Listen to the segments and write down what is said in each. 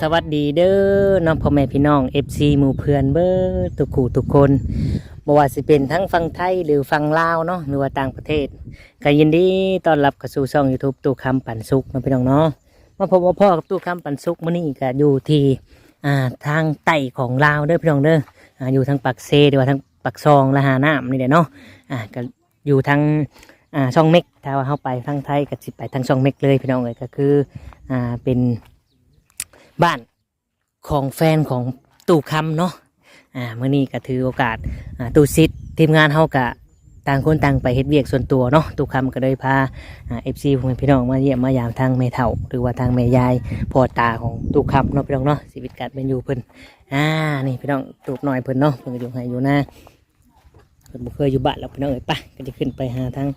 สวัสดีเด้อน้องพ่อแม่พี่น้อง FC หมู่เพื่อนเบิดทุกคู่ทุกคนบ่ว่าสิเป็นทั้งฝั่งไทยหรือฝั่งลาวเนาะหรือว่าต่างประเทศก็ยินดีต้อนรับเข้าสู่ช่อง YouTube ตู้คำปันสุขเนาะพี่น้องเนาะมาพบกับพ่อกับตู้คำปันสุขมื้อนี้ก็อยู่ที่อ่าทางใต้ของลาวเด้อพี่น้องเด้ออ่าอยู่ทางปักเซหรือว่าทางปักซองละหาน้ำนี่แหละเนาะอ่าก็อยู่ทางอ่าช่องเม็กถ้าว่าเฮาไปทางไทยก็สิไปทางช่องเม็กเลยพี่น้องเอ้ยก็คืออ่าเป็น บ้านของแฟนของตู่คำเนาะอ่าเมื่อนี้ก็ถือโอกาสอ่าตู่ซิดทีมงานเฮากะต่างคนต่างไปเฮ็ดเวียกส่วนตัวเนาะตู่คำก็เลยพาอ่าเอฟซีพี่น้องมาเยี่ยมมายามทางแม่เฒ่า หรือว่าทางแม่ยายพ่อตาของตู่คำเนาะพี่น้องเนาะชีวิตการเป็นอยู่เพิ่นอ่านี่พี่น้องตูบหน่อยเพิ่นเนาะเพิ่นก็อยู่ให้อยู่หน้าเพิ่นบ่เคยอยู่บ้านแล้วพี่น้องเอ้ยไปก็จะขึ้นไปหาทาง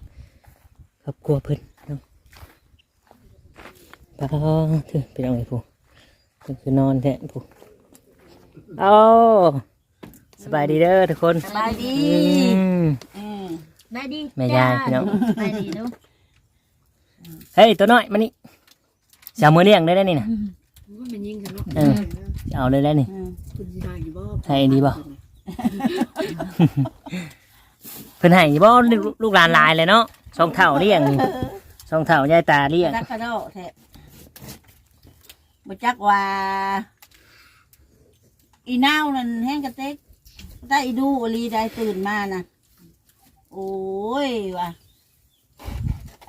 ครอบครัวเพิ่นเนาะไปเถอะพี่น้องเอ้ยผู้ ก็คือนอนแทนผู้เอาสบายดีเด้อทุกคนสบายดีอืมอืมได้ดีแม่ยายพี่น้องได้ดีลูกเฮ้ยตัวน้อยมานี่จะเอามือเลี้ยงได้ได้นี่นะว่ามันยิงกันเนาะเออจะเอาเลยได้นี่อืมคุณสิได้อยู่บ่ให้ดีบ่เพิ่นให้บ่ลูกหลานหลายเลยเนาะสองเท่าเลี้ยงนี่สองเท่ายายตาเลี้ยง จักกระโดดแท บบ่จักว่า อีนาวนั่นแห้งกระเต็กได้อีดูอลีได้ตื่นมานะโอ้ยว่ะ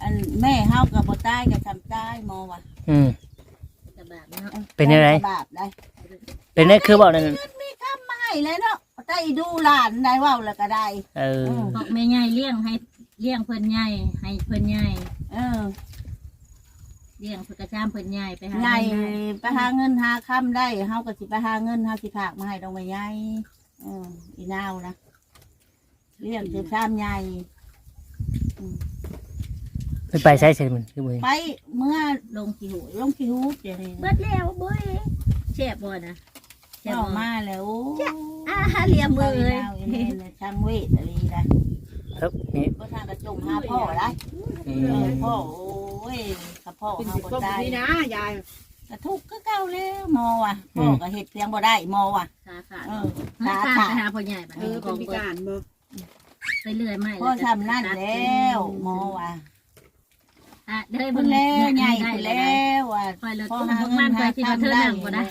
อันแม่เฮากับบ่ตายกับทำตายหมอว่ะอืม กระบาดเนาะเป็นอะไรบาปได้ เป็นได้คือบอกนั่นมีคำมาให้เลยเนาะได้อีดูหลานได้เว้าแล้วก็ได้ เออ บอกแม่ใหญ่เลี้ยงให้เลี้ยงเพิ่นใหญ่ให้เพิ่นใหญ่เออ เลี้ยงเพิ่นกระจามเพิ่นใหญ่ไปหาใหญ่เงินไปหาเงินหาคำได้เฮาก็สิไปหาเงินเฮาสิฝากมาให้ดอกไม้ใหญ่เอออีนาวนะเลี้ยงจะชามใหญ่เพิ่นไปใช้เสร็จมันคือมือไปเมื่อลงกี่หูลงคิวเดี๋ยวนี้เบิดแล้วเบ้ยแช่บบ่นะแช่บเจ้าบ่มาแล้วอ่าเลียมมือเลยเอาอีนาวอีนี่เนี่ยช่างเวทอะไรได้ครับนี่ก็ทางกระจงหาพ่อได้อืเอมอพ่อโอ้ ยข้าพ่อเป็นเฮาสิบบ่กว่าได้ปีนะยายกระทุกข์ก็เก่าแล้วมอว่ะพ่อก็เฮ็ดเพียงบ่ได้มอว่ะขาขาดเออขาขาขาขาดดไปหาพ่อใหญ่บัดเอนี้อเป็นพิการบ่ไปเรื่อยไม่พ่อทำนั่นแล้วมอว่ะอะเด้อเพิ่เบิ่นงแล้วใหญ่ได้ขึ้นแล้แล้วว่ะไปเลยตุ้มพวกมันไปที่ว่าเธอนั่งบ่ได้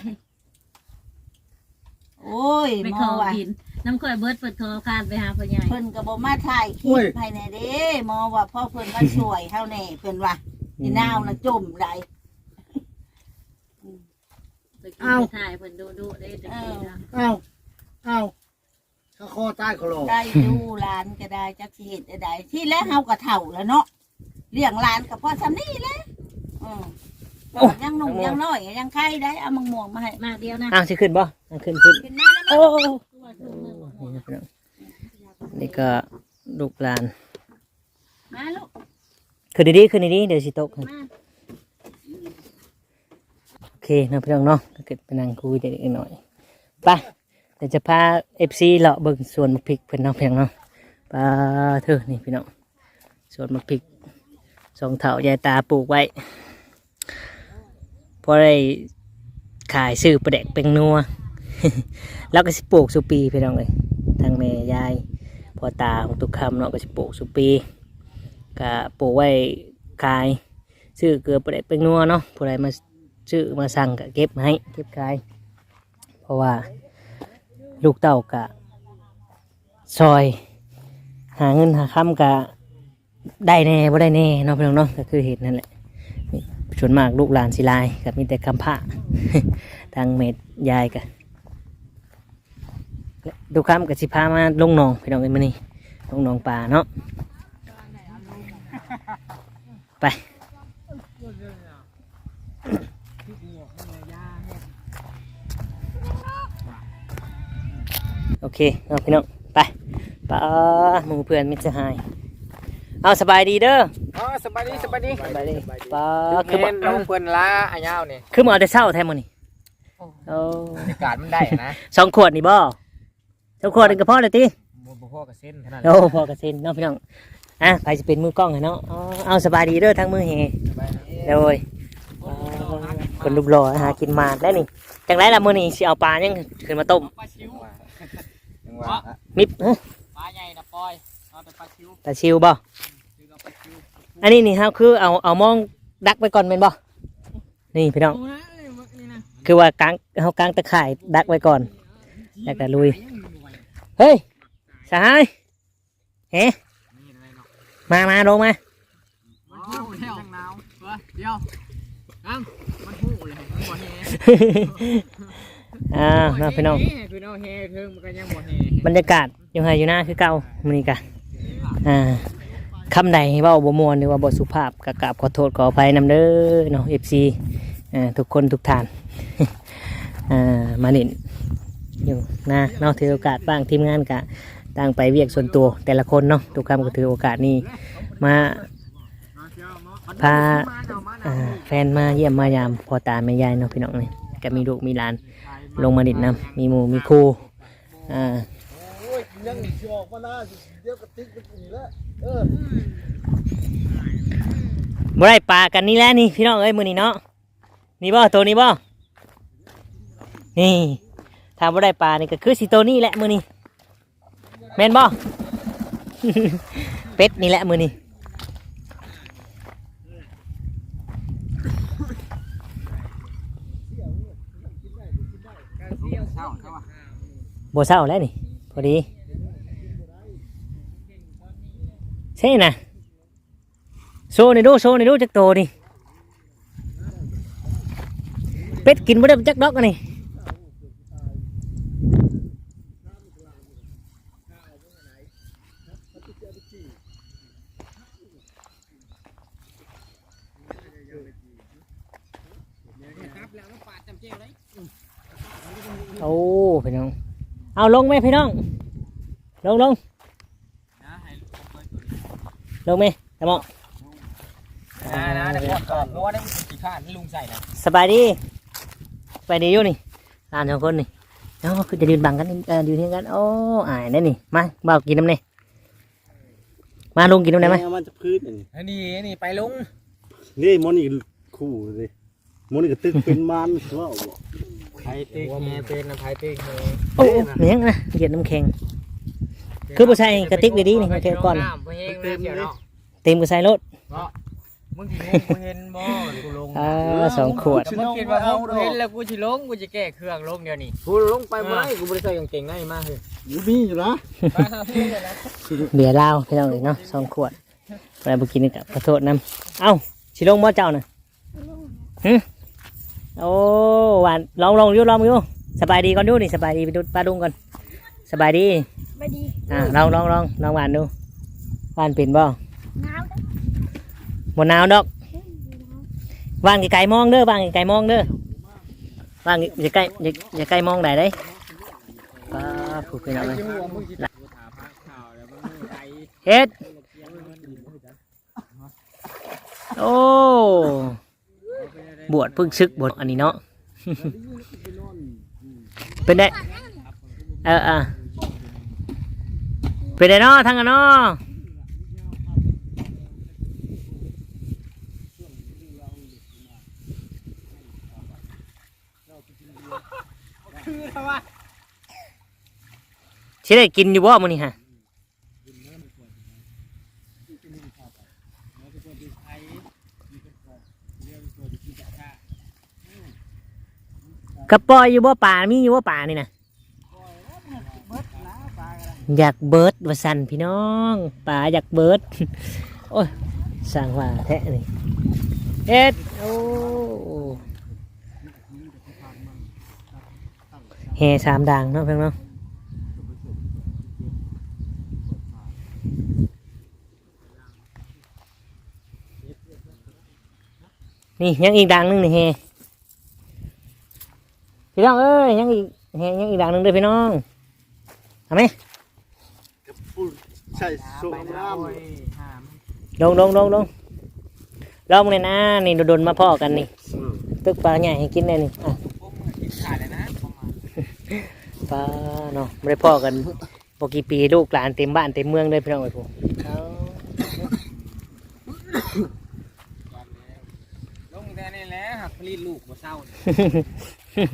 โอ้ยไปมขออว่ะกินน้ำข่อยเบิดเปิดคอคานไปหาพ่อใหญ่เพิ่นก็บ่มาถ่ายคลิปภายในเด้มอว่าพ่อเพิ่นมาช่วยเฮาแน่เพิ่นว่า อีนาวน่ะจมได้ไปกินไปถ่ายเพิ่นดูดูได้เด็กๆนะเอ้าเอ้าถ้าคอใต้เขาหลอกได้ดูหลานก็ได้จักสิเฮ็ดได้ได้ที่แล้วเฮาก็เฒ่าแล้วเนาะเลี้ยงหลานก็พอซำนี้แหละอือยังหนุ่มยังน้อยยังไข่ได้เอามังม่วงมาให้มาเดียวนะอ้าวสิขึ้นบ่อะขึ้นขึ้นกินน้ำแล้วโอ้มั้ยนี่นะพี่น้องนี่ก็ลูกหลานมาลูก คือดีๆคือดีๆเดี๋ยวสิตกให้มาโอเคนะพี่น้องเนาะก็เกิดไปนั่งคุยเด็กๆหน่อยไปเดี๋ยวจะพาเอฟซีเลาะเบิ่งสวนมะพริกเพิ่นเน้องเพียงเนาะปลาเธอนี่พี่น้องสวนมะพริกสองเถายายตาปลูกไว้พอได้ขายซื้อประเด็กเป็นนัว แล้วก็สิปลูกสุปีพี่น้องเลยทางแม่ยายพ่อตาของตุกคำเนาะก็สิปลูกสุปี ก็ปลูกไว้ขายซื้อเกลือประเป็นนัวเนาะผู้ใดมาซื้อมาสั่งก็เก็บให้เก็บขาย เพราะว่าลูกเต้ากะซอย หาเงินหาคำกะได้แน่บ่ได้แน่เนาะพี่น้องเนาะก็คือเหตุนั่นแหละส่วนมากลูกหลานสิลายกับมีแต่คำพระทางเม็ดยายกะดูคำกับสิพามาลงหนองพี่น้องเอ้ยมนี่ลงหนองป่าเนาะ ไป โอเคเอาพี่น้องไปป้าหมูเพื่อนมิตรสหาย เอาสบายดีเด้ออ๋อสบายดีสบายดีสบายดีป้าคืคืออเห็บ่นน้องเพิ่นล้าอายาวนี่คือมาเอาแต่เช้าแท้มื้อนี่โอ้บรรยากาศมันได้นะสองขวดนี่บ่สองขวดนึงก็พอเลยติบ่บ่พอกับเส้นเท่านั้นโอ้พอกระเซ็นเนาะพี่น้อง อะใครจะเป็นมือกล้องให้เนาะอ๋อเอาสบายดีเด้อทั้งมือเฮสบายดีโดยหากินขคนรูปหล่อหากินมาได้นี่จังไรล่ะมื้อนี้สิเอาปลายังขึ้นมาต้มปลาชิวยังว่ามิบเอ้ยปลาใหญ่นะปอยเอาแต่ปลาชิวตาชิวบ่คือเอาปลาชิวอันนี้นี่ฮะคือเอาเอามองดักไว้ก่อนแม่นบ่นี่พี่น้องดูนะนี่นะคือว่ากางเฮากางตะข่ายดักไว้ก่อนแล้วก็ลุยเฮ้ยสหายเฮ้ มามาลงมามันหูเที่ยวหนาวเดี๋ยวอังมันหูเลยมันบ่แฮอ่าเนาะพี่น้องคือเอาแฮเทิงมันก็ยังบ่แฮบรรยากาศอยู่ไห้อยู่หน้าคือเก่ามื้อนี้กะอ่าคำใดเว้าบ่ม่วนหรือว่าบ่สุภาพก็กราบขอโทษขออภัยนำเด้อเนาะ FC อ่าทุกคนทุกท่านอ่ามานินอยู่นะเนาะถือโอกาสบ้างทีมงานกะ ต่างไปเวียกส่วนตัวแต่ละคนเนาะทุกคำก็ถือโอกาสนี้มาพาแฟนมาเยี่ยมมายามพ่อตาแม่ยายเนาะพี่น้องนี่ก็มีลูกมีหลาน ลงมาดิดน้ำมีหมูมีครูอ่าโอ้ยยังสิออกมาหน้าสิเดี๋ยวกระติกมันนี่แหละเออบ่ได้ปลากันนี่แหละนี่พี่น้องเอ้ยมือนี่เนาะนี่บ่ตัวนี้บ่นี่ถ้าบ่ได้ปลานี่ก็คือสิตัวนี้แหละมือนี่ ม่นบ่ เป็ดนี่แหละมือนี่เศร้าใช่ป่ะบ่เศร้าแล้วนี่ พอดี ใช่นะโซนี่ดูโซนี่ดูจักโตนี่ เป็ดกินบ่ได้จักดอกอันนี่ ครับแล้วปาดจำเจียวเลย โอ้พี่น้อง เอาลงไหมพี่น้อง ลงลงนะให้ลงไหมตะมองนะนะเดี๋ยวก่อนรู้ว่าได้กี่ข้านที่ลุงใส่นะสบายดีสบายดีอยู่นี่หลานสองคนนี่เนาะคือจะยืนบังกันนี่เออยืนเทียงกันโอ้อายนั่นนี่มาบ่าวกินน้ำนี่มาลุงกินน้ำไหนไหมมันจะพื้นอันนี้อันนี้นี่ไปลุงนี่มอนี่คู่เลยมอนี่ก็ตึกเป็นมันว่าบ่ ไทยติ๊กแฮเป็นนะไทยติ๊กแฮโอ้โอ้เหนียงนะเหยียดน้ำแข็ง คือผู้ชายกระติกดีๆนี่มันแค่ก่อนน้ำเพลงนะเดี๋ยวเนาะเต็มกระใส่รถมึงที่งกูเห็นบ่กูลงอ่าสองขวดมึงคิดว่ากูเห็นแล้วกูสิลงกูจะแก้เครื่องลงเดี๋ยวนี้กูลงไปบ่ได้กูบ่ได้ใส่กางเกงในมาเฮ้ยอยู่มีอยู่นะไปหาเพื่อนเลยนะเบียร์เหล้าพี่น้องเลยเนาะสองขวดไปบุกินกับขอโทษน้ำเอ้าชิลงบ่เจ้าน่ะฮึ โอ้หวานลองลองอยู่ลองอยู่สบายดีก่อนดูนี่สบายดีไปดูปลาดุงก่อนสบายดีไม่ดีอ่าลองลองลองลองหวานดูหวานเป็นบ่หนาวหมดหนาวดอกวางไกลๆมองเด้อวางไกลๆมองเด้อวางอย่าใกล้อย่าอย่าใกล้มองได้เด้ป้าผูกไปหน่อยหัวมึงสิถาพักข่าวแล้วมึงไปเฮ็ดโอ้ บวชเพิ่งซึกบวชอันนี้เนาะ เป็นได้ เออเออเป็นได้เนาะทั้งกันเนาะคือทำไมสิได้กินอยู่บ่มื้อนี้ฮะ กระปอยอยู่บ่ป่ามีอยู่บ่ป่านี่นะอยากเบิร์ดว่าสันพี่น้องป่าอยากเบิร์ดโอ้ยสร้างว่าแท้นี่เอ็ดโอ้แห่สามด่างเนาะเพื่อนเนาะนี่ยังอีกดังหนึงนี่เฮ พี่น้องเอ้ยยังอีกเฮยังอีกดังหนึงเด้อพี่น้องทำไหมกับผู้ใส่สูงน้ำลงลงลงลงลองเลยนะนี่โดนๆมาพ่อกันนี่ตึกปลาใหญ่ให้กินเลยนี่อะขาดเลยนะปลาเนาะไม่ได้พ่อกันปกี่ปีลูกหลานเต็มบ้านเต็มเมืองเลยพี่น้องไอ้พวกลงแต่นี่แหละหักผลิตลูกบ่เศร้า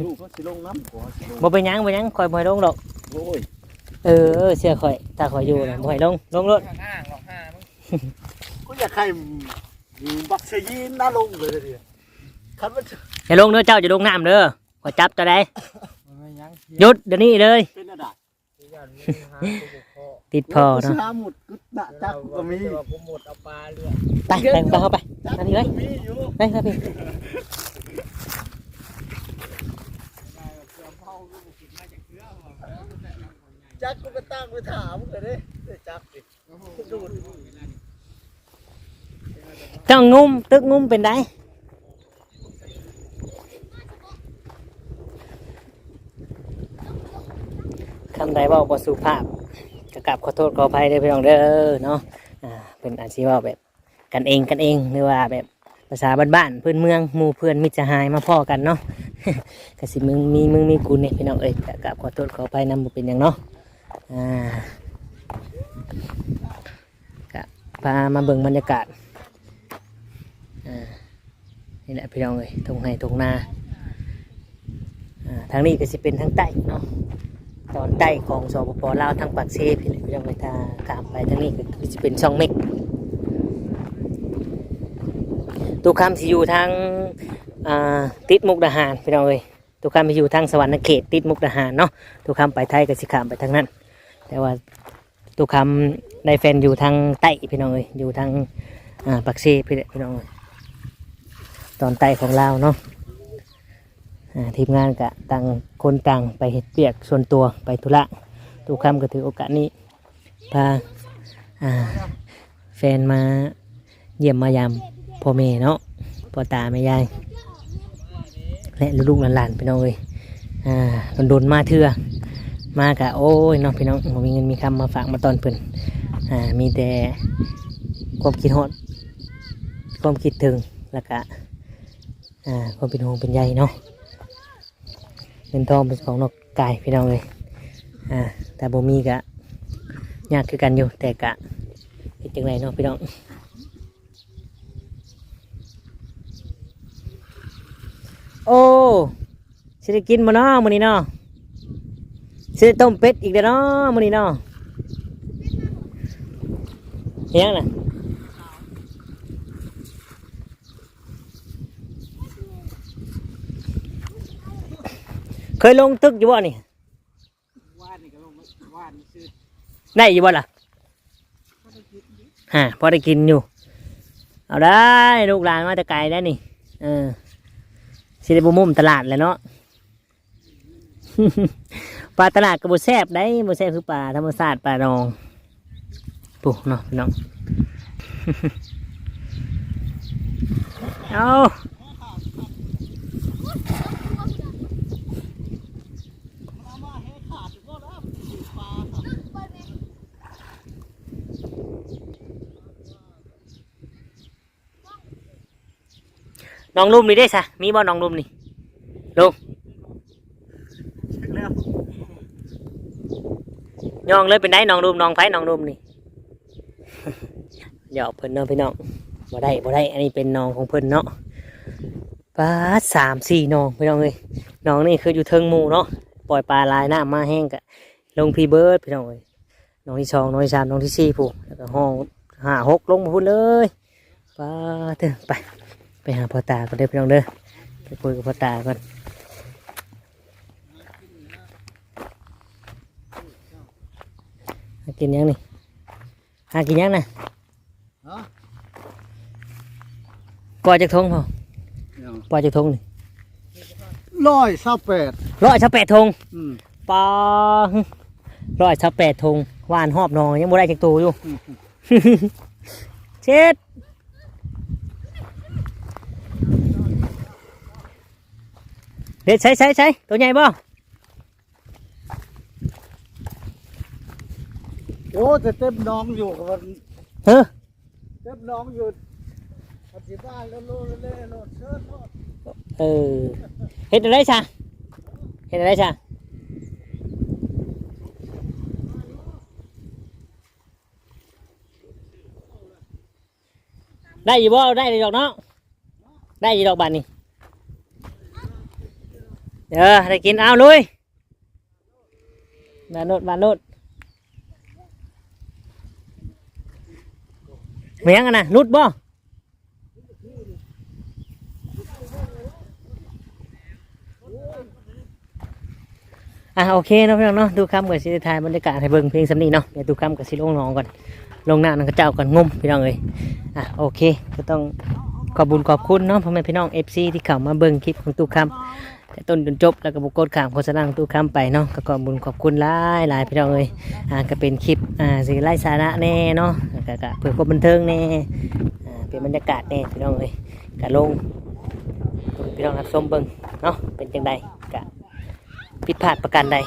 ลูกเขาสิลงน้ำก่อนสิลงบ่เป็นหยังบ่เป็นหยังคอยบ่ให้ลงดอก โอ้ยเออเออเชื่อข่อยถ้าข่อยอยู่น่ะบ่ให้ลงลงรถข้างห้างหรอกห้ามึงกูอยากให้บักเซยีนน่าลงเลยทีคันมันอย่าลงเด้อเจ้าจะลงน้ำเด้อข่อยจับตัวใดมันไม่ยั้งหยุดเดี๋ยวนี้เลย เป็นอะไรยันมีหาตัวพ่อติดพอเนาะสหมุดกึดหน้าจักก็มีว่าผมหมดเอาปลาเลือดไปไปไปเข้าไปนั่นนี่เลย มีอยู่ ไปครับพี่ จักกูก็ตั้งไปถามเลยเด้ได้จักดิดูดจ้องงุ้มตึกงุ้มเป็นไดคำใดว่าบ่สุภาพก็กราบขอโทษขออภัยเด้อพี่น้องเด้อเนาะอ่าเป็นอาชีพว่าแบบกันเองกันเองหรือว่าแบบภาษาบ้านๆเพื่อนเมืองหมู่เพื่อนมิตรสหายมาพ่อกันเนาะ กสิมึงมีมึงมีกูเนี่ยพี่น้องเอ้ยก็กราบขอโทษขออภัยนำบ่เป็นอย่างเนาะ อ่าก็พามาเบิ่งบรรยากาศอ่านี่แหละพี่น้องเอ้ยตรงไหนตรงนาอ่าทางนี้ก็สิเป็นทางใต้เนาะตอนใต้ของสปปลาวทางปากเซพี่เลยยังไปทางกามไปทางนี้ก็จะเป็นช่องเม็กตุกคำสิอยู่ทางติดมุกดาหารพี่น้องเอ้ยตุกคำสิอยู่ทางสวรรค์เขตติดมุกดาหารเนาะตุกคำไปไทยก็สิขามไปทางนั้น แต่ว่าตุกคำได้แฟนอยู่ทางใต้พี่น้องเอ้ยอยู่ทางอ่าปากเซพี่พี่น้องเอ้ยตอนใต้ของลาวเนาะทีมงานกะต่างคนต่างไปเห็ดเปียกส่วนตัวไปธุระทุกคำก็ถือโอกาสนี้พาอ่าแฟนมาเยี่ยมมายามพ่อแม่เนาะพ่อตาแม่ยายและลูกหลานๆพี่น้องเอ้ยอ่าโดนๆมาเถื่อ มากะโอ้ยน้องพี่น้องมีเงินมีคำมาฝากมาตอนเพิ่นอ่ามีแต่ความคิดฮอดความคิดถึงแล้วก็อ่าความเป็นห่วงเป็นใยเนาะเงินทองเป็นของนอกกายพี่น้องเลยอ่าแต่บ่มีกะยากคือกันอยู่แต่กะเป็นจังไรเนาะพี่น้องโอ้สิได้กินมาเนาะมื้อนี้เนาะ สิได้ต้มเป็ดอีกเด้อเนาะมื้อนี้เนาะเฮียงน่ะเคยลงตึกอยู่บ่นี่ว่านนี่ก็ลงว่านซื้อได้อยู่บ่ล่ะฮะพอได้กินอยู่ เอาได้ลูกหลานมาแต่ไกลได้นี่เออสิได้บุมุมตลาดแหล้วเนาะ ปลาตลาดกับบุแซบได้บุแซบคือปลาธรรมชาสติปลาดองปุ๊เนาะพี่น้องเอาน้องลุมนี่ได้ซะมีบ่น้องลุมนี่ลุง แล้ว ย่องเลยเป็นได้น้องรุมน้องไผ่น้องรุมนี่หยอกเพิ่นเนาะพี่น้องบ่ได้บ่ได้ อันนี้เป็นน้องของเพิ่นเนาะปลาสามสี่น้องพี่น้องเอ้ยน้องนี่คืออยู่เทิงหมู่เนาะปล่อยปลาลายหน้ำมาแห้งกะลงพีเบิร์ดพี่น้องเอ้ยน้องที่สองน้องที่สามน้องที่สี่ผู้แล้วก็ห้องห้าหกลงมาพูดเลยปลาเถอะไป ไปหาพ่อตาก็ได้อพี่น้องเด้อไปคุยกับพ่อตาก่อนากินยังนี่หากินยังนะฮะปล่อยจากทงพอปล่อยจากทงนี่ร้อยสิบแปดร้อยชาแปดทงอืมปอร้อยชาแปดทงหวานหอบนองยังบ่ได้จากตัวอยู่เช็ดเด็ดใช้ใช้ใช้ตัวใหญ่บ่ โอ้แต่เต็มน้องอยู่กับมันเฮ้อเต็มน้องอยู่ปฏิบ้านแล้วโลดเล่โลดเชิญโลดเออเห็ดอะไรชาเห็ดอะไรชาได้อยู่บ่ได้ดอกเนาะได้อยู่ดอกบานนี่เออได้กินเอาลุยมาโนดมาโนด เมียงอะนะรุดบ่อะโอเคเนาะพี่น้องเนาะดูคำกับสิได้ถ่ายบรรยากาศให้เบิ่งเพลงสำนีเนาะเดี๋ยวดูคำกับสิลงหนองก่อนลงหน้านังกระเจ้าก่อนงมพี่น้องเอ้ยอะโอเคก็ต้องขอบบุญขอบคุณเนาะพ่อแม่พี่น้อง FC ที่เข้ามาเบิ่งคลิปของตู้คำ แต่ต้นจนจบแล้วก็บุกกดขามโฆษณาของตู้คำไปเนาะก็ขอบคุญขอบคุณหลายหลายพี่น้องเอ้ยอ่าก็เป็นคลิปอ่าสิไล่สาระแน่เนาะก็ก็เพื่อความบันเทิงแน่อ่าเป็นบรรยากาศแน่พี่น้องเอ้ยก็ลงพี่น้องรับชมเบิ่งเนาะเป็นจังใดก็ผิดพลาดประการใด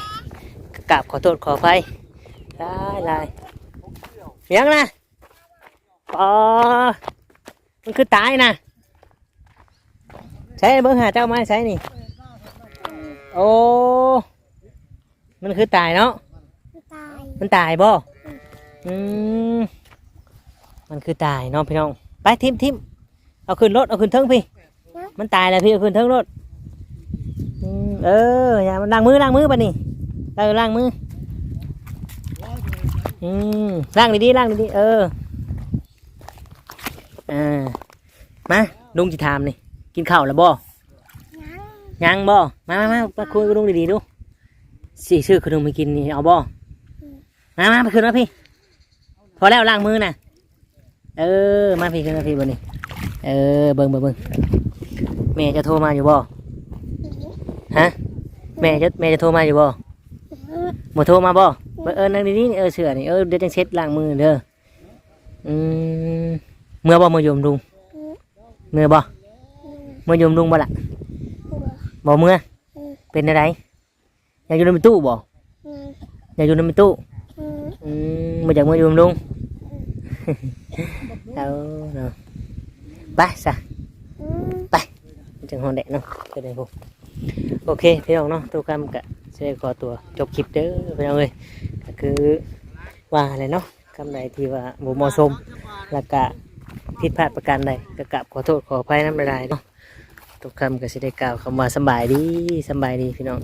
ก็กราบขอโทษขออภัยหลายหลายยังนะอ๋อมันคือตายนะใช้เบิ่งหาเจ้าไม้ใช้นี่ โอ้ มันคือตายเนาะ ตายมันตายบ่อืมมันคือตายเนาะพี่น้อง ไปทิมทิมเอาขึ้นรถเอาขึ้นเทิงพี่ มันตายแล้วพี่เอาขึ้นเทิงรถอืมเอออย่ามันล้างมือล้างมือปะนี่เออล้างมือ อืมล้างดีๆล้างดีๆเออ อ่า มาลุงจะถามนี่ กินข้าวแล้วบ่ ยังบ่มามามามาคุยกับลุงดีๆดูสิซื้อขนมไปกินนี่เอาบ่มามาไปคืนมาพี่ พอแล้วล้างมือน่ะ เออ มาพี่คืนมาพี่บนนี่เออเบิ่งเบิ่งเบิ่งแม่จะโทรมาอยู่บ่ฮะแม่จะแม่จะโทรมาอยู่บ่บ่โทรมาบ่เออนั่งดีๆนี่เออเสือนี่เออเดี๋ยวจังเช็ดล้างมือเด้ออืมเมื่อบ่มาโยมลุงเมื่อบ่มาโยมลุงบ่ล่ะ บ่เมื่อ เป็นอะไรอยากอยู่ในตู้บ่อืมอยากอยู่ในตู้อืมอืมมาจากเมืออยู่บำรุงเอาเนาะไปซะอืมจังหอนแดดเนาะก็ได้พวกโอเคพี่น้องเนาะตัวกรรมกะจะได้ขอตัวจบคลิปเด้อพี่น้องเอ้ยก็คือว่าอะไรเนาะคำใดที่ว่าบ่เหมาะสมแล้วก็ผิดพลาดประการใดก็กราบขอโทษขออภัยน้ำลายเนาะ ทุกคำก็สิได้กล่าวคำว่าสำบายดีสำบายดีพี่น้อง